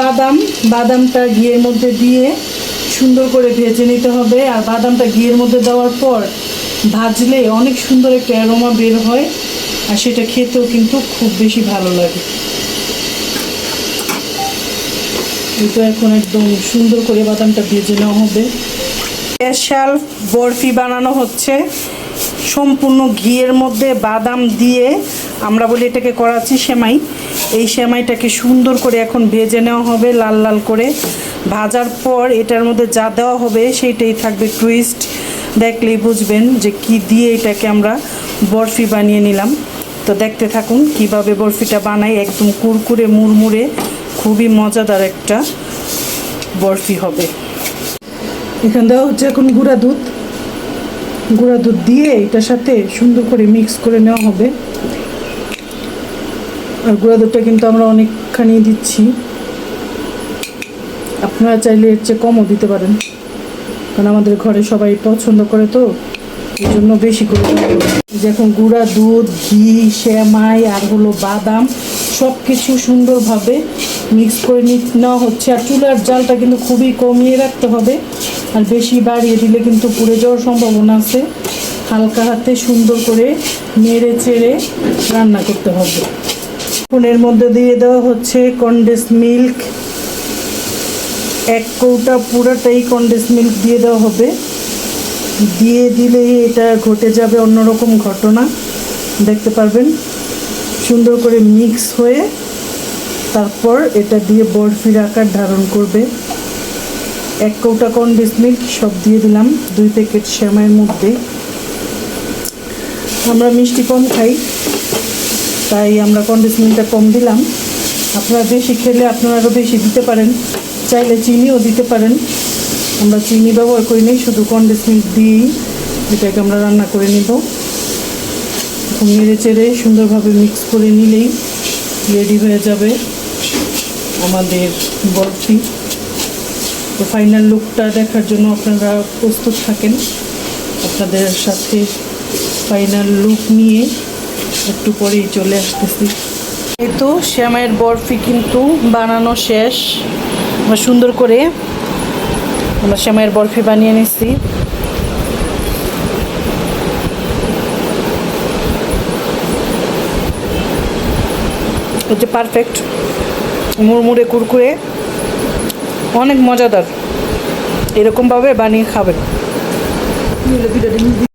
বাদাম। বাদামটা ঘিয়ের মধ্যে দিয়ে সুন্দর করে ভেজে নিতে হবে। আর বাদামটা ঘিয়ের মধ্যে দেওয়ার পর ভাজলে অনেক সুন্দর একটা অ্যারোমা বের হয় আর সেটা খেতেও কিন্তু খুব বেশি ভালো লাগে। এটা এখন একদম সুন্দর করে বাদামটা ভেজে নেওয়া হবে। স্পেশাল বরফি বানানো হচ্ছে। সম্পূর্ণ ঘিয়ের মধ্যে বাদাম দিয়ে আমরা বলি এটাকে করাচি সেমাই। এই সেমাইটাকে সুন্দর করে এখন ভেজে নেওয়া হবে লাল লাল করে। ভাজার পর এটার মধ্যে যা দেওয়া হবে সেইটাই থাকবে টুইস্ট দেখলেই বুঝবেন যে কি দিয়ে এটাকে আমরা বরফি বানিয়ে নিলাম। তো দেখতে থাকুন কীভাবে বরফিটা বানাই, একদম কুরকুরে, মুড়মুড়ে। খুবই মজাদার একটা বরফি হবে। এখান দেওয়া হচ্ছে এখন গুঁড়া দুধ। গুঁড়া দুধ দিয়ে এটার সাথে সুন্দর করে মিক্স করে নেওয়া হবে। আর গুঁড়া দুধটা কিন্তু আমরা অনেকখানি দিচ্ছি। আপনারা চাইলে এর চেয়ে কমও দিতে পারেন। কারণ আমাদের ঘরে সবাই পছন্দ করে তো, এই জন্য বেশি করে দেওয়া হলো। এই যে এখন গুঁড়া দুধ, ঘি শ্যামাই আর হলো বাদাম সব কিছু সুন্দরভাবে মিক্স করে নেওয়া হচ্ছে। আর চুলার জালটা কিন্তু খুবই কমিয়ে রাখতে হবে। আর বেশি বাড়িয়ে দিলে কিন্তু পুড়ে যাওয়ার সম্ভাবনা আছে। হালকা হাতে সুন্দর করে নেড়ে চেড়ে রান্না করতে হবে। ফোনের মধ্যে দিয়ে দেওয়া হচ্ছে কন্ডেন্স মিল্ক এক কৌটা পুরোটাই কন্ডেন্স মিল্ক দিয়ে দেওয়া হবে। দিয়ে দিলেই এটা ঘটে যাবে অন্যরকম ঘটনা। দেখতে পারবেন। সুন্দর করে মিক্স হয়ে তারপর এটা দিয়ে বরফির আকার ধারণ করবে। এক কৌটা কন্ডেন্স মিল্ক সব দিয়ে দিলাম, দুই প্যাকেট শ্যামাইয়ের মধ্যে। আমরা মিষ্টি কম খাই, তাই আমরা কন্ডেন্স মিল্কটা কম দিলাম। আপনারা বেশি খেলে আপনারা আরও বেশি দিতে পারেন, চাইলে চিনিও দিতে পারেন। আমরা চিনি ব্যবহার করি নি শুধু কন্ডেন্স মিল্ক দিয়েই এটাকে আমরা রান্না করে নিব। নেড়ে চেড়ে সুন্দরভাবে মিক্স করে নিলেই রেডি হয়ে যাবে আমাদের বরফি। তো ফাইনাল লুকটা দেখার জন্য আপনারা প্রস্তুত থাকেন। আপনাদের সাথে ফাইনাল লুক নিয়ে একটু পরেই চলে আসতেছি। এই তো শ্যামাইয়ের বরফি কিন্তু বানানো শেষ। আমরা সুন্দর করে আমরা শ্যামাইয়ের বরফি বানিয়ে নিচ্ছি। হচ্ছে পারফেক্ট মুড়মুড়ে কুরকুরে। অনেক মজাদার। এরকমভাবে বানিয়ে খাবেন।